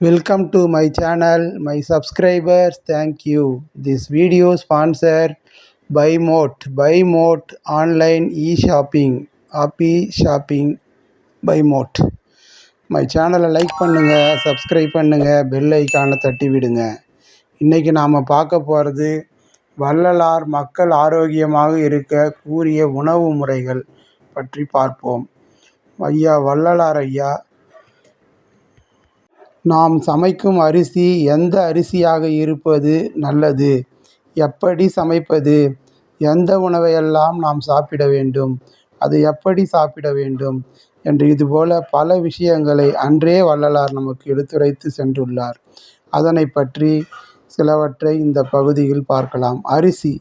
Welcome to my channel, my subscribers, thank you. This video sponsored by Moat. Buy Moat online e-shopping, happy shopping by Moat. My சேனலை like பண்ணுங்கள் subscribe பண்ணுங்கள் bell ஐக்கானை தட்டி விடுங்க இன்றைக்கி நாம் பார்க்க போகிறது வள்ளலார் மக்கள் ஆரோக்கியமாக இருக்க கூறிய உணவு முறைகள் பற்றி பார்ப்போம் ஐயா வள்ளலார் ஐயா நாம் சமைக்கும் அரிசி எந்த அரிசியாக இருப்பது நல்லது? எப்படி சமைப்பது? எந்த உணவையெல்லாம் நாம் சாப்பிட வேண்டும்? அது எப்படி சாப்பிட வேண்டும்? என்று இதுபோல பல விஷயங்களை அன்றே வள்ளலார் நமக்கு எடுத்துரைத்து சென்றுள்ளார். அதனை பற்றி சிலவற்றை இந்த பகுதியில் பார்க்கலாம். அரிசி.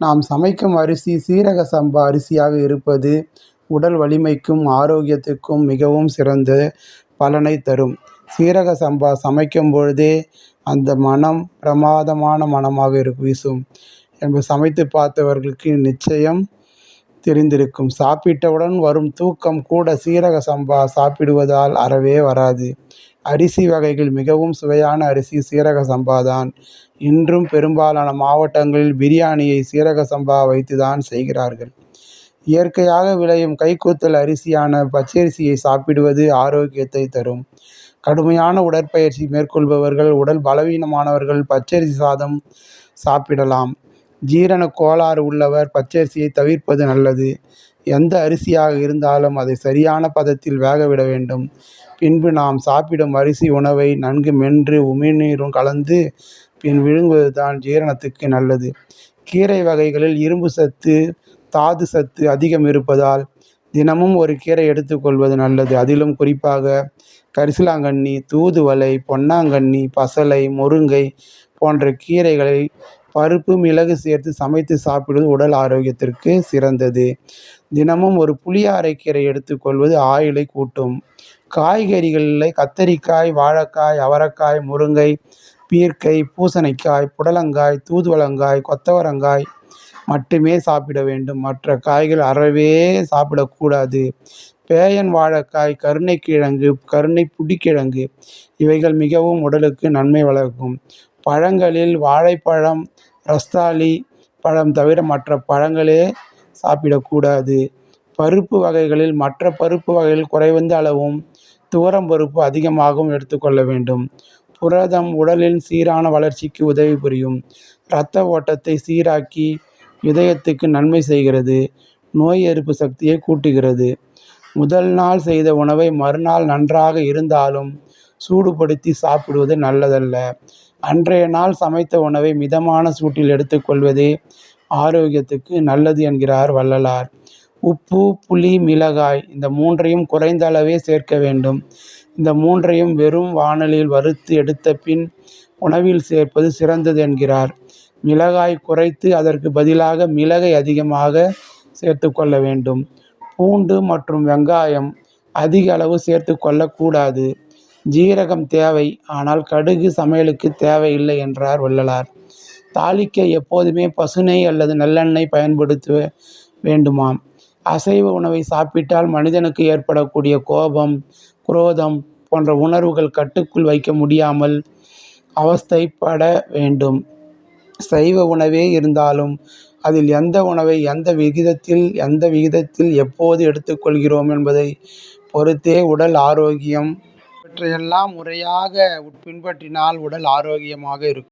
நாம் சமைக்கும் அரிசி சீரக சம்பா அரிசியாக இருப்பது உடல் வலிமைக்கும் ஆரோக்கியத்துக்கும் மிகவும் சிறந்த பலனை தரும். சீரக சம்பா சமைக்கும் பொழுதே அந்த மனம் பிரமாதமான மனமாக இருக்கும் வீசும். என்பது சமைத்து பார்த்தவர்களுக்கு நிச்சயம் தெரிந்திருக்கும். சாப்பிட்டவுடன் வரும் தூக்கம் கூட சீரக சம்பா சாப்பிடுவதால் அறவே வராது. அரிசி வகைகள் மிகவும் சுவையான அரிசி சீரக சம்பா தான். இன்றும் பெரும்பாலான மாவட்டங்களில் பிரியாணியை சீரக சம்பா வைத்து தான் செய்கிறார்கள். இயற்கையாக விளையும் கைக்கூத்தல் அரிசியான பச்சரிசியை சாப்பிடுவது ஆரோக்கியத்தை தரும். கடுமையான உடற்பயிற்சி மேற்கொள்பவர்கள் உடல் பலவீனமானவர்கள் பச்சரிசி சாதம் சாப்பிடலாம். ஜீரண கோளாறு உள்ளவர் பச்சரிசியை தவிர்ப்பது நல்லது. எந்த அரிசியாக இருந்தாலும் அதை சரியான பதத்தில் வேக விட வேண்டும். பின்பு நாம் சாப்பிடும் அரிசி உணவை நன்கு மென்று உமிழ்நீரும் கலந்து பின் விழுங்குவது தான் ஜீரணத்துக்கு நல்லது. கீரை வகைகளில் இரும்பு சத்து தாது சத்து அதிகம் இருப்பதால் தினமும் ஒரு கீரை எடுத்துக்கொள்வது நல்லது. அதிலும் குறிப்பாக கரிசலாங்கண்ணி தூதுவளை பொன்னாங்கண்ணி பசலை முருங்கை போன்ற கீரைகளை பருப்பு மிளகு சேர்த்து சமைத்து சாப்பிடுவது உடல் ஆரோக்கியத்திற்கு சிறந்தது. தினமும் ஒரு புளியாரைக்கீரை எடுத்துக்கொள்வது ஆயுளை கூட்டும். காய்கறிகளில் கத்தரிக்காய் வாழைக்காய் அவரைக்காய் முருங்கை பீர்க்கை பூசணிக்காய் புடலங்காய் தூதுவளங்காய் கொத்தவரங்காய் மட்டுமே சாப்பிட வேண்டும். மற்ற காய்கள் அறவே சாப்பிடக்கூடாது. பேயன் வாழைக்காய் கருணைக்கிழங்கு கருணை புடிக்கிழங்கு இவைகள் மிகவும் உடலுக்கு நன்மை வளர்க்கும். பழங்களில் வாழைப்பழம் ரஸ்தாளி பழம் தவிர மற்ற பழங்களே சாப்பிடக்கூடாது. பருப்பு வகைகளில் மற்ற பருப்பு வகைகள் குறைவந்த அளவும் துவரம் பருப்பு அதிகமாகவும் எடுத்துக்கொள்ள வேண்டும். புரதம் உடலின் சீரான வளர்ச்சிக்கு உதவி புரியும். இரத்த ஓட்டத்தை சீராக்கி இதயத்துக்கு நன்மை செய்கிறது நோய் எதிர்ப்பு சக்தியை கூட்டுகிறது. முதல் நாள் செய்த உணவை மறுநாள் நன்றாக இருந்தாலும் சூடுபடுத்தி சாப்பிடுவது நல்லதல்ல. அன்றைய நாள் சமைத்த உணவை மிதமான சூட்டில் எடுத்துக்கொள்வதே ஆரோக்கியத்துக்கு நல்லது என்கிறார் வள்ளலார். உப்பு புளி மிளகாய் இந்த மூன்றையும் குறைந்த அளவே சேர்க்க வேண்டும். இந்த மூன்றையும் வெறும் வானலில் வறுத்து எடுத்த பின் உணவில் சேர்ப்பது சிறந்தது என்கிறார். மிளகாய் குறைத்து அதற்கு பதிலாக மிளகை அதிகமாக சேர்த்து கொள்ள வேண்டும். பூண்டு மற்றும் வெங்காயம் அதிக அளவு சேர்த்து கொள்ளக்கூடாது. ஜீரகம் தேவை ஆனால் கடுகு சமையலுக்கு தேவையில்லை என்றார் வள்ளலார். தாளிக்க எப்போதுமே பசுனை அல்லது நல்லெண்ணெய் பயன்படுத்த வேண்டுமாம். அசைவ உணவை சாப்பிட்டால் மனிதனுக்கு ஏற்படக்கூடிய கோபம் குரோதம் போன்ற உணர்வுகள் கட்டுக்குள் வைக்க முடியாமல் அவஸ்தைப்பட வேண்டும். சைவ உணவே இருந்தாலும் அதில் எந்த உணவை எந்த விகிதத்தில் எந்த விகிதத்தில் எப்போது எடுத்துக்கொள்கிறோம் என்பதை பொறுத்தே உடல் ஆரோக்கியம் இவற்றையெல்லாம் முறையாக பின்பற்றினால் உடல் ஆரோக்கியமாக இருக்கும்.